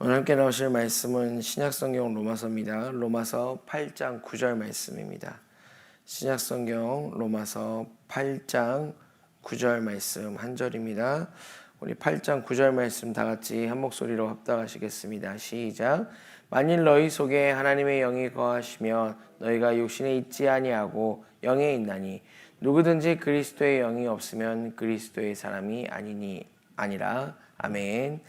오늘 함께 나오실 말씀은 신약성경 로마서입니다. 로마서 8장 9절 말씀입니다. 신약성경 로마서 8장 9절 말씀 한 절입니다. 우리 8장 9절 말씀 다 같이 한 목소리로 합당하시겠습니다. 시작. 만일 너희 속에 하나님의 영이 거하시면 너희가 육신에 있지 아니하고 영에 있나니 누구든지 그리스도의 영이 없으면 그리스도의 사람이 아니니 아니라 아멘.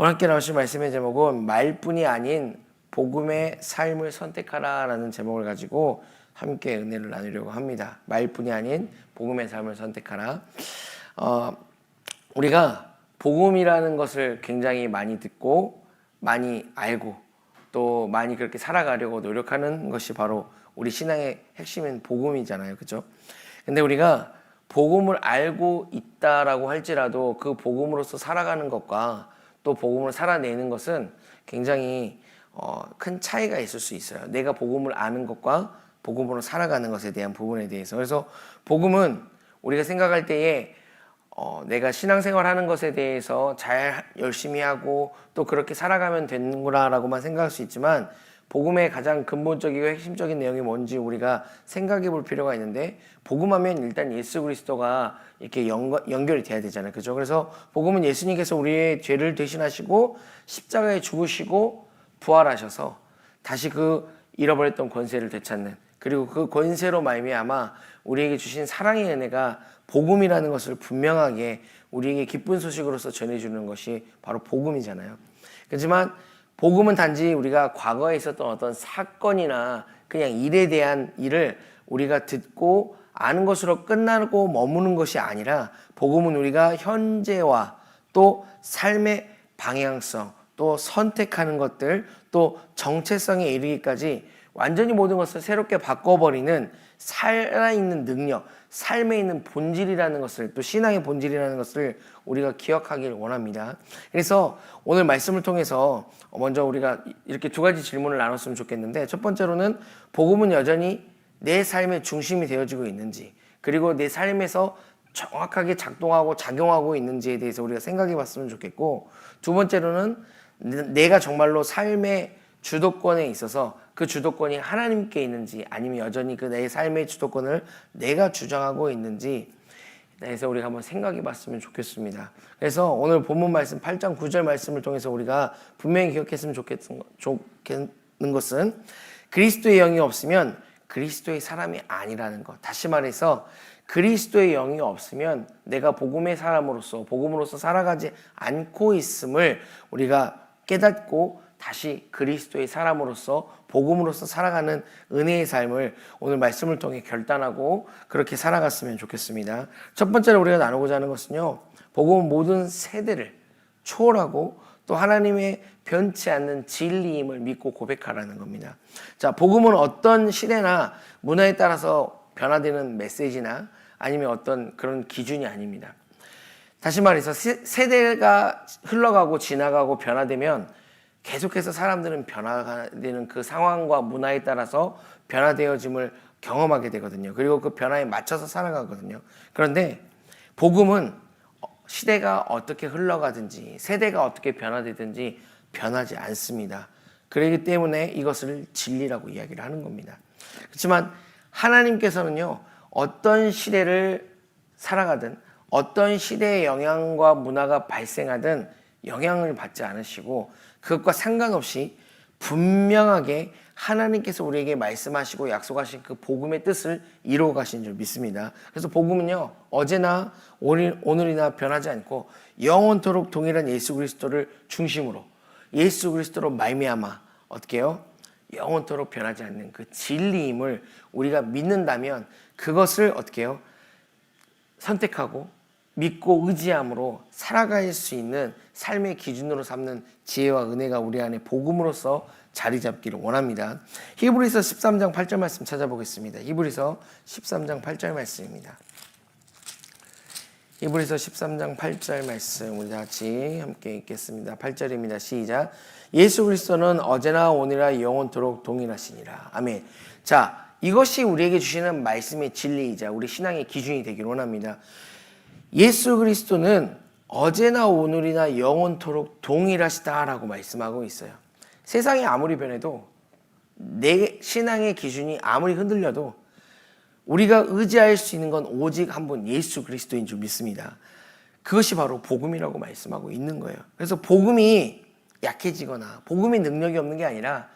오늘 함께 나오실 말씀의 제목은 말뿐이 아닌 복음의 삶을 선택하라라는 제목을 가지고 함께 은혜를 나누려고 합니다. 말뿐이 아닌 복음의 삶을 선택하라. 어, 우리가 복음이라는 것을 굉장히 많이 듣고 많이 알고 또 많이 그렇게 살아가려고 노력하는 것이 바로 우리 신앙의 핵심인 복음이잖아요. 그죠? 근데 우리가 복음을 알고 있다라고 할지라도 그 복음으로서 살아가는 것과 또 복음을 살아내는 것은 굉장히 어, 큰 차이가 있을 수 있어요. 내가 복음을 아는 것과 복음으로 살아가는 것에 대한 부분에 대해서. 그래서 복음은 우리가 생각할 때에 어, 내가 신앙생활 하는 것에 대해서 잘 열심히 하고 또 그렇게 살아가면 되는구나라고만 생각할 수 있지만 복음의 가장 근본적이고 핵심적인 내용이 뭔지 우리가 생각해 볼 필요가 있는데 복음하면 일단 예수 그리스도가 이렇게 연, 연결이 돼야 되잖아요. 그죠? 그래서 복음은 예수님께서 우리의 죄를 대신하시고 십자가에 죽으시고 부활하셔서 다시 그 잃어버렸던 권세를 되찾는 그리고 그 권세로 말미암아 우리에게 주신 사랑의 은혜가 복음이라는 것을 분명하게 우리에게 기쁜 소식으로서 전해주는 것이 바로 복음이잖아요. 그렇지만 복음은 단지 우리가 과거에 있었던 어떤 사건이나 그냥 일에 대한 일을 우리가 듣고 아는 것으로 끝나고 머무는 것이 아니라 복음은 우리가 현재와 또 삶의 방향성, 또 선택하는 것들, 또 정체성에 이르기까지 완전히 모든 것을 새롭게 바꿔버리는 살아있는 능력, 삶에 있는 본질이라는 것을 또 신앙의 본질이라는 것을 우리가 기억하길 원합니다. 그래서 오늘 말씀을 통해서 먼저 우리가 이렇게 두 가지 질문을 나눴으면 좋겠는데 첫 번째로는 복음은 여전히 내 삶의 중심이 되어지고 있는지 그리고 내 삶에서 정확하게 작동하고 작용하고 있는지에 대해서 우리가 생각해 봤으면 좋겠고 두 번째로는 내가 정말로 삶의 주도권에 있어서 그 주도권이 하나님께 있는지 아니면 여전히 그 내 삶의 주도권을 내가 주장하고 있는지 그래서 우리가 한번 생각해 봤으면 좋겠습니다. 그래서 오늘 본문 말씀 8장 9절 말씀을 통해서 우리가 분명히 기억했으면 좋겠는, 것은 그리스도의 영이 없으면 그리스도의 사람이 아니라는 것. 다시 말해서 그리스도의 영이 없으면 내가 복음의 사람으로서 복음으로서 살아가지 않고 있음을 우리가 깨닫고 다시 그리스도의 사람으로서 복음으로서 살아가는 은혜의 삶을 오늘 말씀을 통해 결단하고 그렇게 살아갔으면 좋겠습니다. 첫 번째로 우리가 나누고자 하는 것은요. 복음은 모든 세대를 초월하고 또 하나님의 변치 않는 진리임을 믿고 고백하라는 겁니다. 자, 복음은 어떤 시대나 문화에 따라서 변화되는 메시지나 아니면 어떤 그런 기준이 아닙니다. 다시 말해서 세대가 흘러가고 지나가고 변화되면 계속해서 사람들은 변화되는 그 상황과 문화에 따라서 변화되어짐을 경험하게 되거든요. 그리고 그 변화에 맞춰서 살아가거든요. 그런데 복음은 시대가 어떻게 흘러가든지 세대가 어떻게 변화되든지 변하지 않습니다. 그렇기 때문에 이것을 진리라고 이야기를 하는 겁니다. 그렇지만 하나님께서는요, 어떤 시대를 살아가든 어떤 시대의 영향과 문화가 발생하든 영향을 받지 않으시고 그것과 상관없이 분명하게 하나님께서 우리에게 말씀하시고 약속하신 그 복음의 뜻을 이루어 가신 줄 믿습니다. 그래서 복음은요, 어제나 오늘이나 변하지 않고 영원토록 동일한 예수 그리스도를 중심으로 예수 그리스도로 말미암아 어떻게 요? 영원토록 변하지 않는 그 진리임을 우리가 믿는다면 그것을 어떻게 요? 선택하고 믿고 의지함으로 살아갈 수 있는 삶의 기준으로 삼는 지혜와 은혜가 우리 안에 복음으로서 자리 잡기를 원합니다. 히브리서 13장 8절 말씀 찾아보겠습니다. 히브리서 13장 8절 말씀입니다. 히브리서 13장 8절 말씀 우리 같이 함께 읽겠습니다. 8절입니다. 시작. 예수 그리스도는 어제나 오늘이나 영원토록 동일하시니라. 아멘. 자, 이것이 우리에게 주시는 말씀의 진리이자 우리 신앙의 기준이 되길 원합니다. 예수 그리스도는 어제나 오늘이나 영원토록 동일하시다라고 말씀하고 있어요. 세상이 아무리 변해도 내 신앙의 기준이 아무리 흔들려도 우리가 의지할 수 있는 건 오직 한 분 예수 그리스도인 줄 믿습니다. 그것이 바로 복음이라고 말씀하고 있는 거예요. 그래서 복음이 약해지거나 복음이 능력이 없는 게 아니라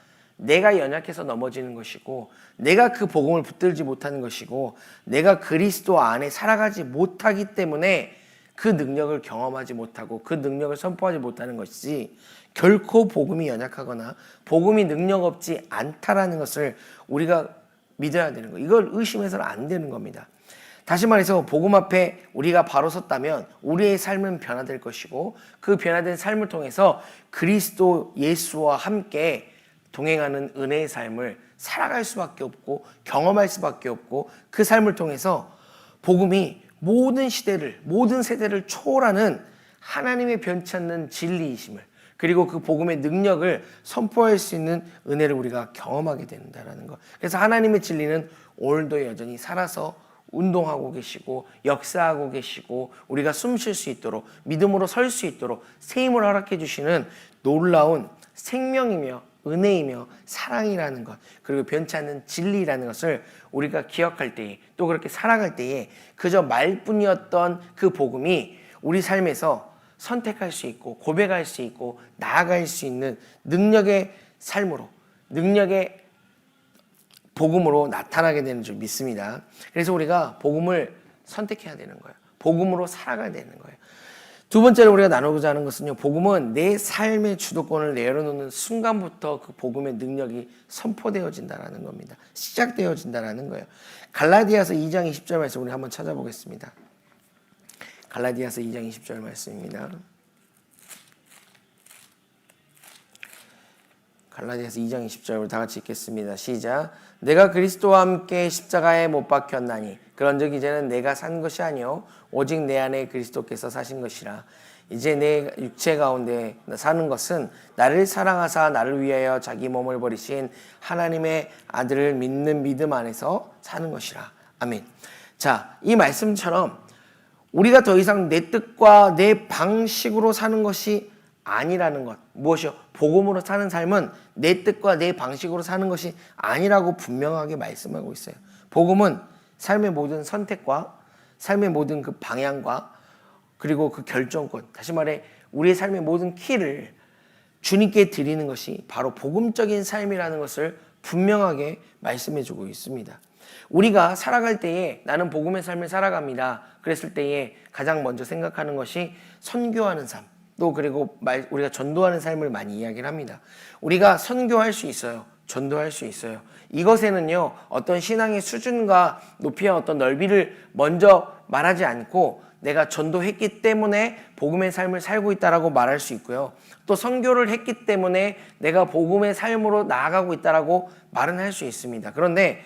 내가 연약해서 넘어지는 것이고 내가 그 복음을 붙들지 못하는 것이고 내가 그리스도 안에 살아가지 못하기 때문에 그 능력을 경험하지 못하고 그 능력을 선포하지 못하는 것이지 결코 복음이 연약하거나 복음이 능력 없지 않다라는 것을 우리가 믿어야 되는 거. 이걸 의심해서는 안 되는 겁니다. 다시 말해서 복음 앞에 우리가 바로 섰다면 우리의 삶은 변화될 것이고 그 변화된 삶을 통해서 그리스도 예수와 함께 동행하는 은혜의 삶을 살아갈 수밖에 없고 경험할 수밖에 없고 그 삶을 통해서 복음이 모든 시대를 모든 세대를 초월하는 하나님의 변치 않는 진리이심을 그리고 그 복음의 능력을 선포할 수 있는 은혜를 우리가 경험하게 된다라는 것. 그래서 하나님의 진리는 오늘도 여전히 살아서 운동하고 계시고 역사하고 계시고 우리가 숨 쉴 수 있도록 믿음으로 설 수 있도록 새 힘을 허락해 주시는 놀라운 생명이며 은혜이며 사랑이라는 것 그리고 변치 않는 진리라는 것을 우리가 기억할 때에 또 그렇게 살아갈 때에 그저 말뿐이었던 그 복음이 우리 삶에서 선택할 수 있고 고백할 수 있고 나아갈 수 있는 능력의 삶으로 능력의 복음으로 나타나게 되는 줄 믿습니다. 그래서 우리가 복음을 선택해야 되는 거예요. 복음으로 살아가야 되는 거예요. 두 번째로 우리가 나누고자 하는 것은요. 복음은 내 삶의 주도권을 내려놓는 순간부터 그 복음의 능력이 선포되어진다라는 겁니다. 시작되어진다라는 거예요. 갈라디아서 2장 20절 말씀 우리 한번 찾아보겠습니다. 갈라디아서 2장 20절 말씀입니다. 갈라디아서 2장 20절 다 같이 읽겠습니다. 시작. 내가 그리스도와 함께 십자가에 못 박혔나니 그런즉 이제는 내가 산 것이 아니요 오직 내 안에 그리스도께서 사신 것이라. 이제 내 육체 가운데 사는 것은 나를 사랑하사 나를 위하여 자기 몸을 버리신 하나님의 아들을 믿는 믿음 안에서 사는 것이라. 아멘. 자, 이 말씀처럼 우리가 더 이상 내 뜻과 내 방식으로 사는 것이 아니라는 것. 무엇이요? 복음으로 사는 삶은 내 뜻과 내 방식으로 사는 것이 아니라고 분명하게 말씀하고 있어요. 복음은 삶의 모든 선택과 삶의 모든 그 방향과 그리고 그 결정권, 다시 말해 우리의 삶의 모든 키를 주님께 드리는 것이 바로 복음적인 삶이라는 것을 분명하게 말씀해 주고 있습니다. 우리가 살아갈 때에 나는 복음의 삶을 살아갑니다. 그랬을 때에 가장 먼저 생각하는 것이 선교하는 삶. 또 그리고 말, 우리가 전도하는 삶을 많이 이야기를 합니다. 우리가 선교할 수 있어요. 전도할 수 있어요. 이것에는요, 어떤 신앙의 수준과 높이와 어떤 넓이를 먼저 말하지 않고 내가 전도했기 때문에 복음의 삶을 살고 있다라고 말할 수 있고요. 또 선교를 했기 때문에 내가 복음의 삶으로 나아가고 있다라고 말은 할 수 있습니다. 그런데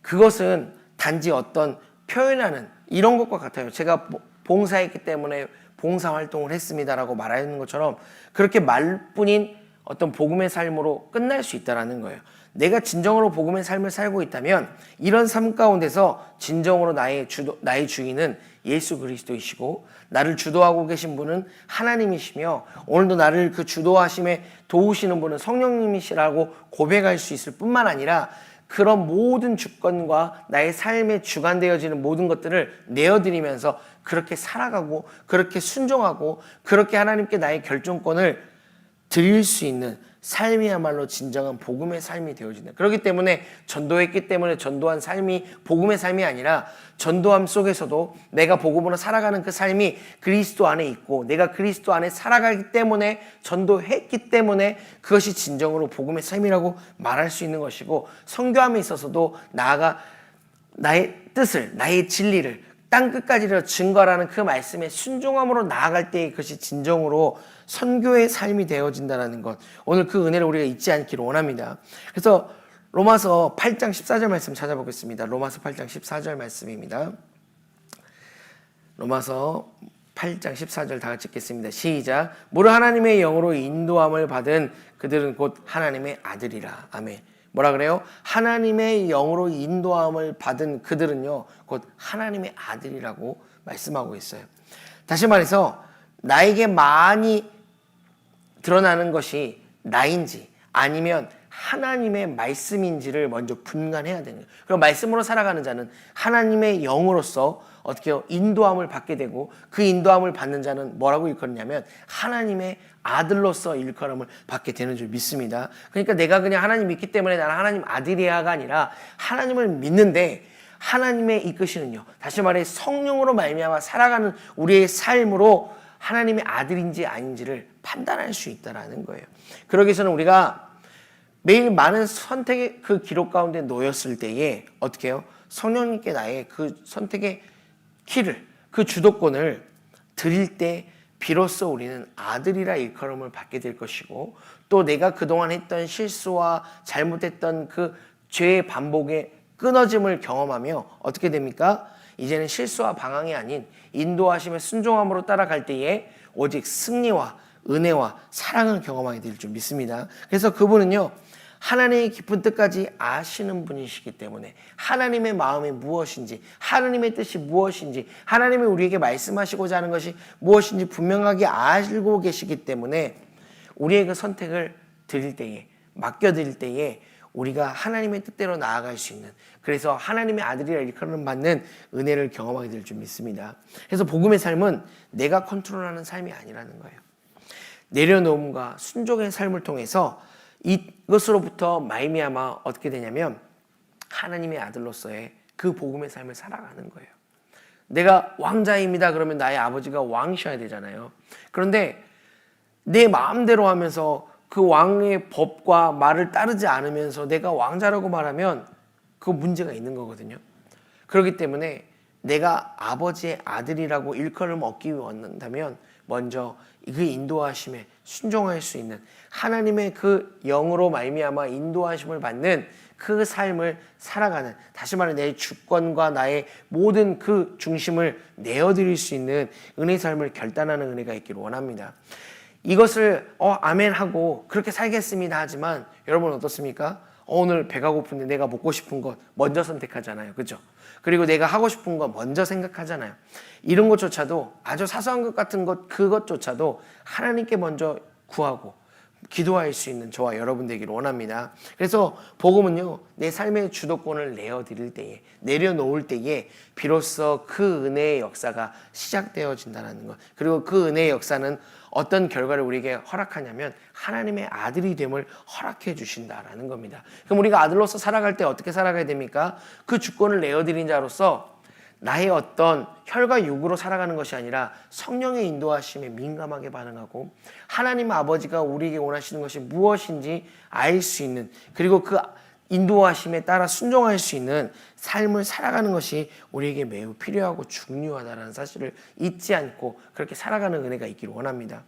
그것은 단지 어떤 표현하는 이런 것과 같아요. 제가 봉사했기 때문에 봉사 활동을 했습니다라고 말하는 것처럼 그렇게 말뿐인 어떤 복음의 삶으로 끝날 수 있다라는 거예요. 내가 진정으로 복음의 삶을 살고 있다면 이런 삶 가운데서 진정으로 나의 주도, 나의 주인은 예수 그리스도이시고 나를 주도하고 계신 분은 하나님이시며 오늘도 나를 그 주도하심에 도우시는 분은 성령님이시라고 고백할 수 있을 뿐만 아니라 그런 모든 주권과 나의 삶에 주관되어지는 모든 것들을 내어드리면서 그렇게 살아가고 그렇게 순종하고 그렇게 하나님께 나의 결정권을 드릴 수 있는 삶이야말로 진정한 복음의 삶이 되어진다. 그렇기 때문에 전도했기 때문에 전도한 삶이 복음의 삶이 아니라 전도함 속에서도 내가 복음으로 살아가는 그 삶이 그리스도 안에 있고 내가 그리스도 안에 살아가기 때문에 전도했기 때문에 그것이 진정으로 복음의 삶이라고 말할 수 있는 것이고 성교함에 있어서도 나아가 나의 뜻을 나의 진리를 땅 끝까지를 증거라는 그 말씀에 순종함으로 나아갈 때 그것이 진정으로 선교의 삶이 되어진다는 것. 오늘 그 은혜를 우리가 잊지 않기를 원합니다. 그래서 로마서 8장 14절 말씀 찾아보겠습니다. 로마서 8장 14절 말씀입니다. 로마서 8장 14절 다 같이 읽겠습니다. 시작. 무릇 하나님의 영으로 인도함을 받은 그들은 곧 하나님의 아들이라. 아멘. 뭐라 그래요? 하나님의 영으로 인도함을 받은 그들은요, 곧 하나님의 아들이라고 말씀하고 있어요. 다시 말해서 나에게 많이 드러나는 것이 나인지 아니면 하나님의 말씀인지를 먼저 분간해야 되는 거예요. 그럼 말씀으로 살아가는 자는 하나님의 영으로서 어떻게 요 인도함을 받게 되고 그 인도함을 받는 자는 뭐라고 일컬냐면 하나님의 아들로서 일컬음을 받게 되는 줄 믿습니다. 그러니까 내가 그냥 하나님 믿기 때문에 나는 하나님 아들이야가 아니라 하나님을 믿는데 하나님의 이끄시는요. 다시 말해 성령으로 말미암아 살아가는 우리의 삶으로 하나님의 아들인지 아닌지를 판단할 수 있다라는 거예요. 그러기 위해서는 우리가 매일 많은 선택의 그 기록 가운데 놓였을 때에 어떻게 해요? 성령님께 나의 그 선택의 키를 그 주도권을 드릴 때 비로소 우리는 아들이라 일컬음을 받게 될 것이고 또 내가 그동안 했던 실수와 잘못했던 그 죄의 반복의 끊어짐을 경험하며 어떻게 됩니까? 이제는 실수와 방황이 아닌 인도하심의 순종함으로 따라갈 때에 오직 승리와 은혜와 사랑을 경험하게 될 줄 믿습니다. 그래서 그분은요. 하나님의 깊은 뜻까지 아시는 분이시기 때문에 하나님의 마음이 무엇인지 하나님의 뜻이 무엇인지 하나님이 우리에게 말씀하시고자 하는 것이 무엇인지 분명하게 알고 계시기 때문에 우리의 그 선택을 드릴 때에 맡겨드릴 때에 우리가 하나님의 뜻대로 나아갈 수 있는 그래서 하나님의 아들이라 일컬음 받는 은혜를 경험하게 될 줄 믿습니다. 그래서 복음의 삶은 내가 컨트롤하는 삶이 아니라는 거예요. 내려놓음과 순종의 삶을 통해서 이것으로부터 말미암아 어떻게 되냐면 하나님의 아들로서의 그 복음의 삶을 살아가는 거예요. 내가 왕자입니다. 그러면 나의 아버지가 왕이셔야 되잖아요. 그런데 내 마음대로 하면서 그 왕의 법과 말을 따르지 않으면서 내가 왕자라고 말하면 그 문제가 있는 거거든요. 그렇기 때문에 내가 아버지의 아들이라고 일컬음 얻기 원한다면 먼저 그 인도하심에 순종할 수 있는 하나님의 그 영으로 말미암아 인도하심을 받는 그 삶을 살아가는 다시 말해 내 주권과 나의 모든 그 중심을 내어드릴 수 있는 은혜 삶을 결단하는 은혜가 있기를 원합니다. 이것을 어 아멘 하고 그렇게 살겠습니다 하지만 여러분 어떻습니까? 어, 오늘 배가 고픈데 내가 먹고 싶은 것 먼저 선택하잖아요. 그죠? 그리고 내가 하고 싶은 것 먼저 생각하잖아요. 이런 것조차도 아주 사소한 것 같은 것 그것조차도 하나님께 먼저 구하고 기도할 수 있는 저와 여러분 되기를 원합니다. 그래서 복음은요, 내 삶의 주도권을 내어드릴 때에, 내려놓을 때에, 비로소 그 은혜의 역사가 시작되어진다는 것. 그리고 그 은혜의 역사는 어떤 결과를 우리에게 허락하냐면 하나님의 아들이 됨을 허락해 주신다라는 겁니다. 그럼 우리가 아들로서 살아갈 때 어떻게 살아가야 됩니까? 그 주권을 내어드린 자로서 나의 어떤 혈과 육으로 살아가는 것이 아니라 성령의 인도하심에 민감하게 반응하고 하나님 아버지가 우리에게 원하시는 것이 무엇인지 알 수 있는 그리고 그 인도하심에 따라 순종할 수 있는 삶을 살아가는 것이 우리에게 매우 필요하고 중요하다는 사실을 잊지 않고 그렇게 살아가는 은혜가 있기를 원합니다.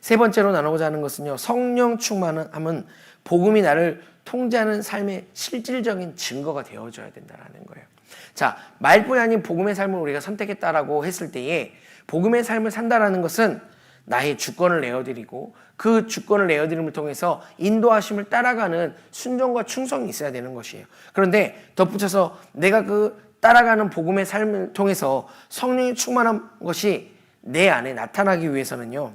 세 번째로 나누고자 하는 것은요. 성령 충만함은 복음이 나를 통제하는 삶의 실질적인 증거가 되어줘야 된다는 거예요. 자, 말뿐이 아닌 복음의 삶을 우리가 선택했다라고 했을 때에 복음의 삶을 산다라는 것은 나의 주권을 내어드리고 그 주권을 내어드림을 통해서 인도하심을 따라가는 순종과 충성이 있어야 되는 것이에요. 그런데 덧붙여서 내가 그 따라가는 복음의 삶을 통해서 성령이 충만한 것이 내 안에 나타나기 위해서는요.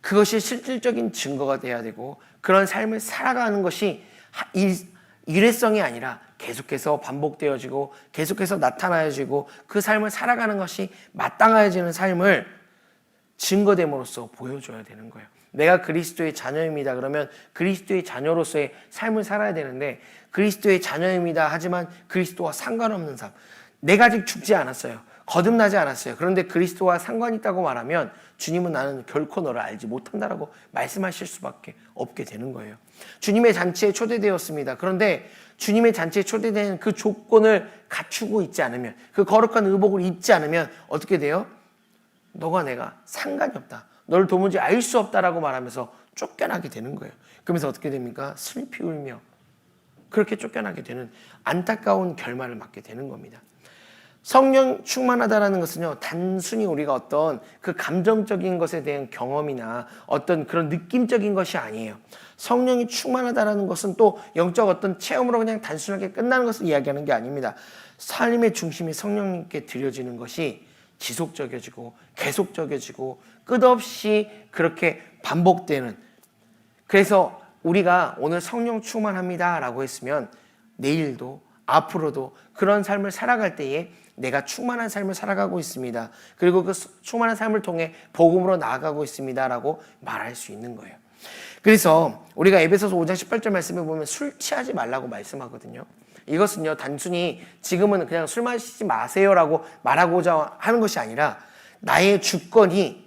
그것이 실질적인 증거가 돼야 되고 그런 삶을 살아가는 것이 일회성이 아니라 계속해서 반복되어지고 계속해서 나타나야지고 그 삶을 살아가는 것이 마땅해지는 삶을 증거됨으로써 보여줘야 되는 거예요. 내가 그리스도의 자녀입니다. 그러면 그리스도의 자녀로서의 삶을 살아야 되는데 그리스도의 자녀입니다. 하지만 그리스도와 상관없는 삶. 내가 아직 죽지 않았어요. 거듭나지 않았어요. 그런데 그리스도와 상관이 있다고 말하면 주님은 나는 결코 너를 알지 못한다라고 말씀하실 수밖에 없게 되는 거예요. 주님의 잔치에 초대되었습니다. 그런데 주님의 잔치에 초대된 그 조건을 갖추고 있지 않으면 그 거룩한 의복을 입지 않으면 어떻게 돼요? 너가 내가 상관이 없다. 너를 도무지 알 수 없다라고 말하면서 쫓겨나게 되는 거예요. 그러면서 어떻게 됩니까? 슬피 울며 그렇게 쫓겨나게 되는 안타까운 결말을 맞게 되는 겁니다. 성령 충만하다라는 것은요, 단순히 우리가 어떤 그 감정적인 것에 대한 경험이나 어떤 그런 느낌적인 것이 아니에요. 성령이 충만하다라는 것은 또 영적 어떤 체험으로 그냥 단순하게 끝나는 것을 이야기하는 게 아닙니다. 삶의 중심이 성령님께 드려지는 것이 지속적이어지고 계속적이어지고 끝없이 그렇게 반복되는 그래서 우리가 오늘 성령 충만합니다 라고 했으면 내일도 앞으로도 그런 삶을 살아갈 때에 내가 충만한 삶을 살아가고 있습니다. 그리고 그 수- 충만한 삶을 통해 복음으로 나아가고 있습니다 라고 말할 수 있는 거예요. 그래서 우리가 에베소서 5장 18절 말씀에 보면 술 취하지 말라고 말씀하거든요. 이것은요 단순히 지금은 그냥 술 마시지 마세요라고 말하고자 하는 것이 아니라 나의 주권이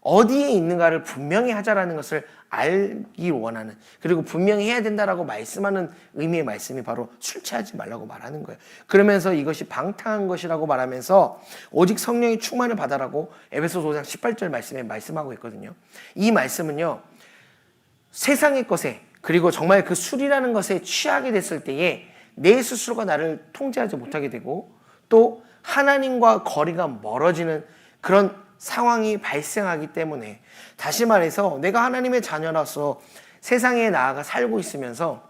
어디에 있는가를 분명히 하자라는 것을 알기 원하는 그리고 분명히 해야 된다라고 말씀하는 의미의 말씀이 바로 술 취하지 말라고 말하는 거예요. 그러면서 이것이 방탕한 것이라고 말하면서 오직 성령의 충만을 받아라고 에베소서 5장 18절 말씀에 말씀하고 있거든요. 이 말씀은요. 세상의 것에 그리고 정말 그 술이라는 것에 취하게 됐을 때에 내 스스로가 나를 통제하지 못하게 되고 또 하나님과 거리가 멀어지는 그런 상황이 발생하기 때문에 다시 말해서 내가 하나님의 자녀라서 세상에 나아가 살고 있으면서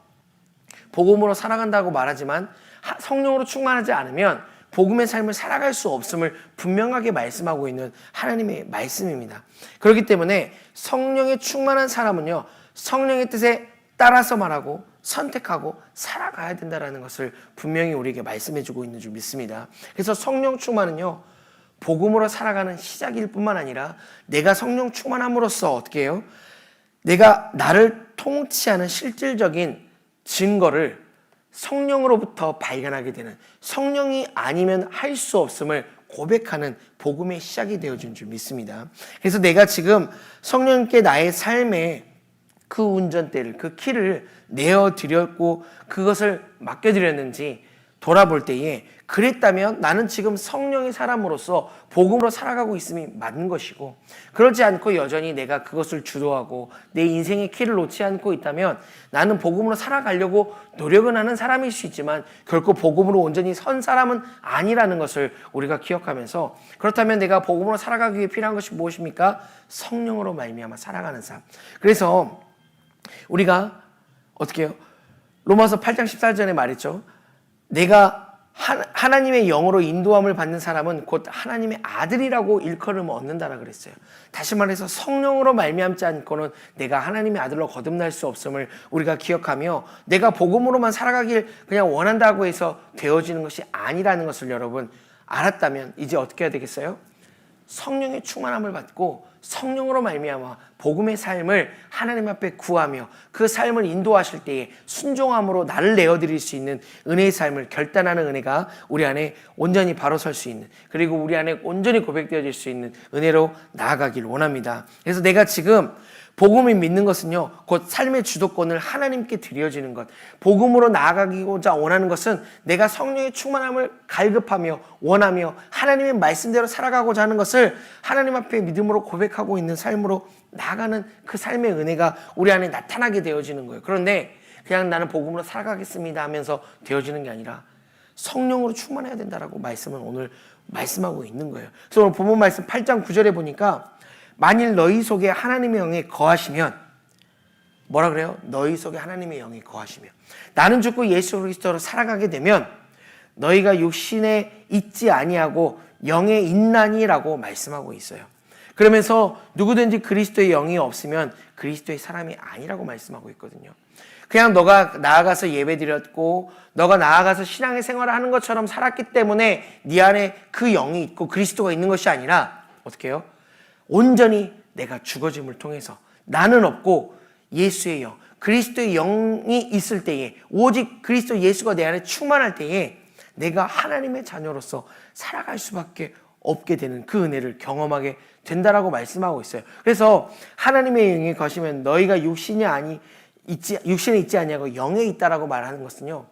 복음으로 살아간다고 말하지만 하- 성령으로 충만하지 않으면 복음의 삶을 살아갈 수 없음을 분명하게 말씀하고 있는 하나님의 말씀입니다. 그렇기 때문에 성령에 충만한 사람은요, 성령의 뜻에 따라서 말하고 선택하고 살아가야 된다라는 것을 분명히 우리에게 말씀해 주고 있는 줄 믿습니다. 그래서 성령 충만은요, 복음으로 살아가는 시작일 뿐만 아니라 내가 성령 충만함으로써 어떻게 해요? 내가 나를 통치하는 실질적인 증거를 성령으로부터 발견하게 되는 성령이 아니면 할 수 없음을 고백하는 복음의 시작이 되어진 줄 믿습니다. 그래서 내가 지금 성령께 나의 삶에 그 운전대를 그 키를 내어 드렸고 그것을 맡겨 드렸는지 돌아볼 때에 그랬다면 나는 지금 성령의 사람으로서 복음으로 살아가고 있음이 맞는 것이고 그렇지 않고 여전히 내가 그것을 주도하고 내 인생의 키를 놓지 않고 있다면 나는 복음으로 살아가려고 노력은 하는 사람일 수 있지만 결코 복음으로 온전히 선 사람은 아니라는 것을 우리가 기억하면서 그렇다면 내가 복음으로 살아가기 위해 필요한 것이 무엇입니까? 성령으로 말미암아 살아가는 삶. 그래서 우리가 어떻게 해요? 로마서 8장 14절에 말했죠. 내가 하, 나님의 영으로 인도함을 받는 사람은 곧 하나님의 아들이라고 일컬음을 얻는다라 그랬어요. 다시 말해서 성령으로 말미암지 않고는 내가 하나님의 아들로 거듭날 수 없음을 우리가 기억하며 내가 복음으로만 살아가길 그냥 원한다고 해서 되어지는 것이 아니라는 것을 여러분 알았다면 이제 어떻게 해야 되겠어요? 성령의 충만함을 받고 성령으로 말미암아 복음의 삶을 하나님 앞에 구하며 그 삶을 인도하실 때에 순종함으로 나를 내어 드릴 수 있는 은혜의 삶을 결단하는 은혜가 우리 안에 온전히 바로 설 수 있는 그리고 우리 안에 온전히 고백되어질 수 있는 은혜로 나아가길 원합니다. 그래서 내가 지금 복음을 믿는 것은요, 곧 삶의 주도권을 하나님께 드려지는 것. 복음으로 나아가고자 원하는 것은 내가 성령의 충만함을 갈급하며 원하며 하나님의 말씀대로 살아가고자 하는 것을 하나님 앞에 믿음으로 고백하고 있는 삶으로 나아가는 그 삶의 은혜가 우리 안에 나타나게 되어지는 거예요. 그런데 그냥 나는 복음으로 살아가겠습니다 하면서 되어지는 게 아니라 성령으로 충만해야 된다라고 말씀은 오늘 말씀하고 있는 거예요. 그래서 오늘 본문 말씀 8장 9절에 보니까 만일 너희 속에 하나님의 영이 거하시면 뭐라 그래요? 너희 속에 하나님의 영이 거하시면 나는 죽고 예수 그리스도로 살아가게 되면 너희가 육신에 있지 아니하고 영에 있나니라고 말씀하고 있어요. 그러면서 누구든지 그리스도의 영이 없으면 그리스도의 사람이 아니라고 말씀하고 있거든요. 그냥 너가 나아가서 예배 드렸고 너가 나아가서 신앙의 생활을 하는 것처럼 살았기 때문에 네 안에 그 영이 있고 그리스도가 있는 것이 아니라 어떻게 해요? 온전히 내가 죽어짐을 통해서 나는 없고 예수의 영, 그리스도의 영이 있을 때에 오직 그리스도 예수가 내 안에 충만할 때에 내가 하나님의 자녀로서 살아갈 수밖에 없게 되는 그 은혜를 경험하게 된다라고 말씀하고 있어요. 그래서 하나님의 영이 거시면 너희가 육신이 아니 있지 육신에 있지 아니하고 영에 있다라고 말하는 것은요.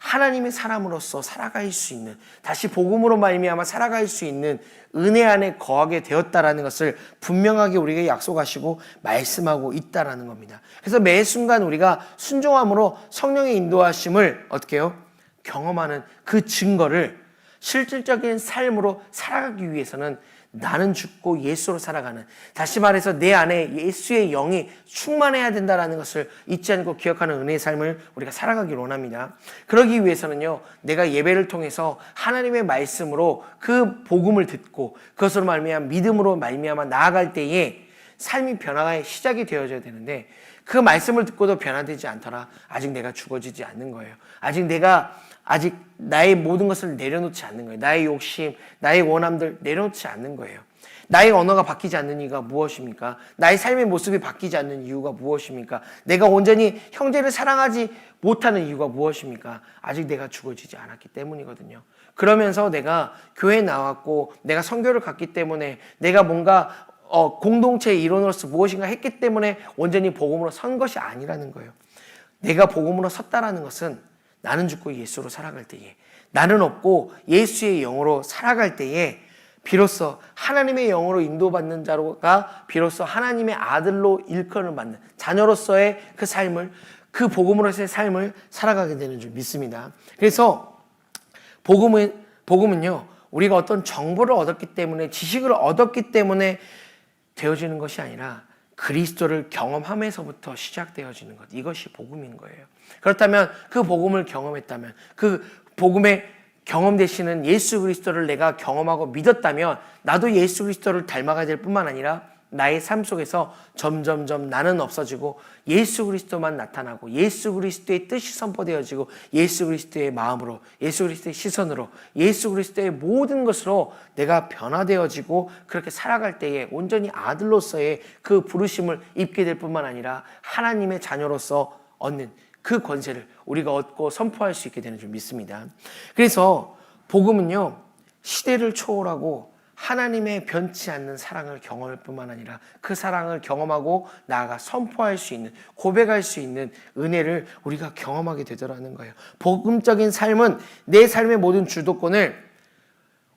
하나님의 사람으로서 살아갈 수 있는 다시 복음으로 말미암아 살아갈 수 있는 은혜 안에 거하게 되었다라는 것을 분명하게 우리에게 약속하시고 말씀하고 있다라는 겁니다. 그래서 매 순간 우리가 순종함으로 성령의 인도하심을 어떻게 해요? 경험하는 그 증거를 실질적인 삶으로 살아가기 위해서는 나는 죽고 예수로 살아가는 다시 말해서 내 안에 예수의 영이 충만해야 된다라는 것을 잊지 않고 기억하는 은혜의 삶을 우리가 살아가길 원합니다. 그러기 위해서는요. 내가 예배를 통해서 하나님의 말씀으로 그 복음을 듣고 그것으로 말미암아 믿음으로 말미암아 나아갈 때에 삶이 변화의 시작이 되어져야 되는데 그 말씀을 듣고도 변화되지 않더라. 아직 내가 죽어지지 않는 거예요. 아직 내가 아직 나의 모든 것을 내려놓지 않는 거예요. 나의 욕심, 나의 원함들 내려놓지 않는 거예요. 나의 언어가 바뀌지 않는 이유가 무엇입니까? 나의 삶의 모습이 바뀌지 않는 이유가 무엇입니까? 내가 온전히 형제를 사랑하지 못하는 이유가 무엇입니까? 아직 내가 죽어지지 않았기 때문이거든요. 그러면서 내가 교회에 나왔고 내가 성교를 갔기 때문에 내가 뭔가 어, 공동체의 일원으로서 무엇인가 했기 때문에 온전히 복음으로 선 것이 아니라는 거예요. 내가 복음으로 섰다라는 것은 나는 죽고 예수로 살아갈 때에 나는 없고 예수의 영으로 살아갈 때에 비로소 하나님의 영으로 인도받는 자가 비로소 하나님의 아들로 일컬을 받는 자녀로서의 그 삶을 그 복음으로서의 삶을 살아가게 되는 줄 믿습니다. 그래서 복음은 복음은요 우리가 어떤 정보를 얻었기 때문에 지식을 얻었기 때문에 되어지는 것이 아니라 그리스도를 경험하면서부터 시작되어지는 것. 이것이 복음인 거예요. 그렇다면 그 복음을 경험했다면 그 복음의 경험 되시는 예수 그리스도를 내가 경험하고 믿었다면 나도 예수 그리스도를 닮아가야 될 뿐만 아니라 나의 삶 속에서 점점점 나는 없어지고 예수 그리스도만 나타나고 예수 그리스도의 뜻이 선포되어지고 예수 그리스도의 마음으로 예수 그리스도의 시선으로 예수 그리스도의 모든 것으로 내가 변화되어지고 그렇게 살아갈 때에 온전히 아들로서의 그 부르심을 입게 될 뿐만 아니라 하나님의 자녀로서 얻는 그 권세를 우리가 얻고 선포할 수 있게 되는 줄 믿습니다. 그래서 복음은요 시대를 초월하고 하나님의 변치 않는 사랑을 경험할 뿐만 아니라 그 사랑을 경험하고 나아가 선포할 수 있는 고백할 수 있는 은혜를 우리가 경험하게 되더라는 거예요. 복음적인 삶은 내 삶의 모든 주도권을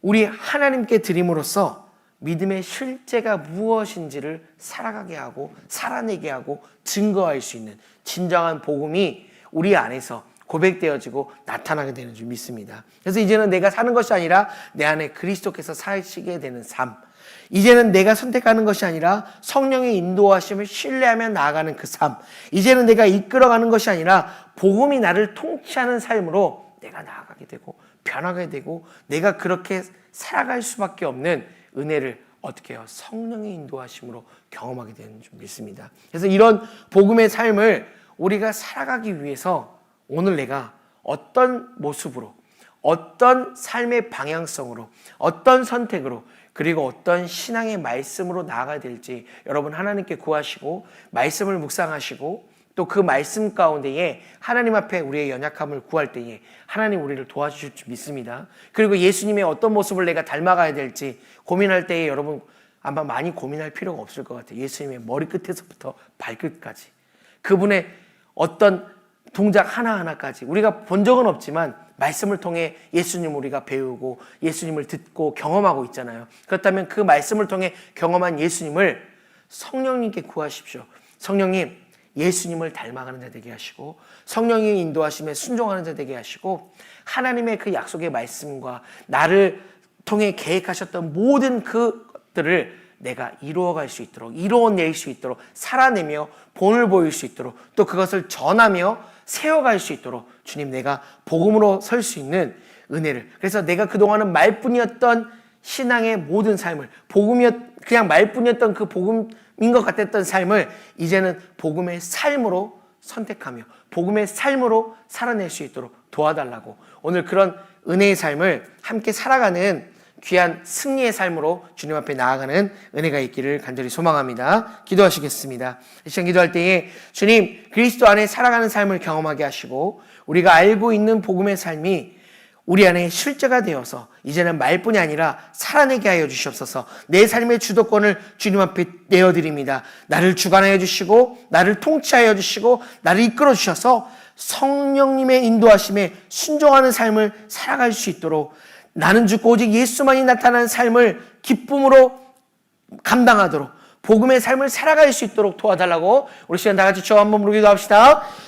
우리 하나님께 드림으로써 믿음의 실제가 무엇인지를 살아가게 하고 살아내게 하고 증거할 수 있는 진정한 복음이 우리 안에서 고백되어지고 나타나게 되는 줄 믿습니다. 그래서 이제는 내가 사는 것이 아니라 내 안에 그리스도께서 사시게 되는 삶. 이제는 내가 선택하는 것이 아니라 성령의 인도하심을 신뢰하며 나아가는 그 삶. 이제는 내가 이끌어가는 것이 아니라 복음이 나를 통치하는 삶으로 내가 나아가게 되고 변하게 되고 내가 그렇게 살아갈 수밖에 없는 은혜를 어떻게 해요? 성령의 인도하심으로 경험하게 되는 줄 믿습니다. 그래서 이런 복음의 삶을 우리가 살아가기 위해서 오늘 내가 어떤 모습으로, 어떤 삶의 방향성으로, 어떤 선택으로, 그리고 어떤 신앙의 말씀으로 나아가야 될지 여러분 하나님께 구하시고, 말씀을 묵상하시고, 또 그 말씀 가운데에 하나님 앞에 우리의 연약함을 구할 때에 하나님 우리를 도와주실 줄 믿습니다. 그리고 예수님의 어떤 모습을 내가 닮아가야 될지 고민할 때에 여러분 아마 많이 고민할 필요가 없을 것 같아요. 예수님의 머리끝에서부터 발끝까지. 그분의 어떤 동작 하나하나까지 우리가 본 적은 없지만 말씀을 통해 예수님 우리가 배우고 예수님을 듣고 경험하고 있잖아요. 그렇다면 그 말씀을 통해 경험한 예수님을 성령님께 구하십시오. 성령님, 예수님을 닮아가는 자 되게 하시고 성령의 인도하심에 순종하는 자 되게 하시고 하나님의 그 약속의 말씀과 나를 통해 계획하셨던 모든 그것들을 내가 이루어갈 수 있도록 이루어낼 수 있도록 살아내며 본을 보일 수 있도록 또 그것을 전하며 세워갈 수 있도록 주님 내가 복음으로 설 수 있는 은혜를. 그래서 내가 그동안은 말뿐이었던 신앙의 모든 삶을 복음이었 그냥 말뿐이었던 그 복음인 것 같았던 삶을 이제는 복음의 삶으로 선택하며 복음의 삶으로 살아낼 수 있도록 도와달라고 오늘 그런 은혜의 삶을 함께 살아가는 귀한 승리의 삶으로 주님 앞에 나아가는 은혜가 있기를 간절히 소망합니다. 기도하시겠습니다. 이 시간 기도할 때에 주님 그리스도 안에 살아가는 삶을 경험하게 하시고 우리가 알고 있는 복음의 삶이 우리 안에 실제가 되어서 이제는 말뿐이 아니라 살아내게 하여 주시옵소서. 내 삶의 주도권을 주님 앞에 내어드립니다. 나를 주관하여 주시고 나를 통치하여 주시고 나를 이끌어 주셔서 성령님의 인도하심에 순종하는 삶을 살아갈 수 있도록 나는 죽고 오직 예수만이 나타난 삶을 기쁨으로 감당하도록 복음의 삶을 살아갈 수 있도록 도와달라고 우리 시간 다 같이 저 한번 부르기도 합시다.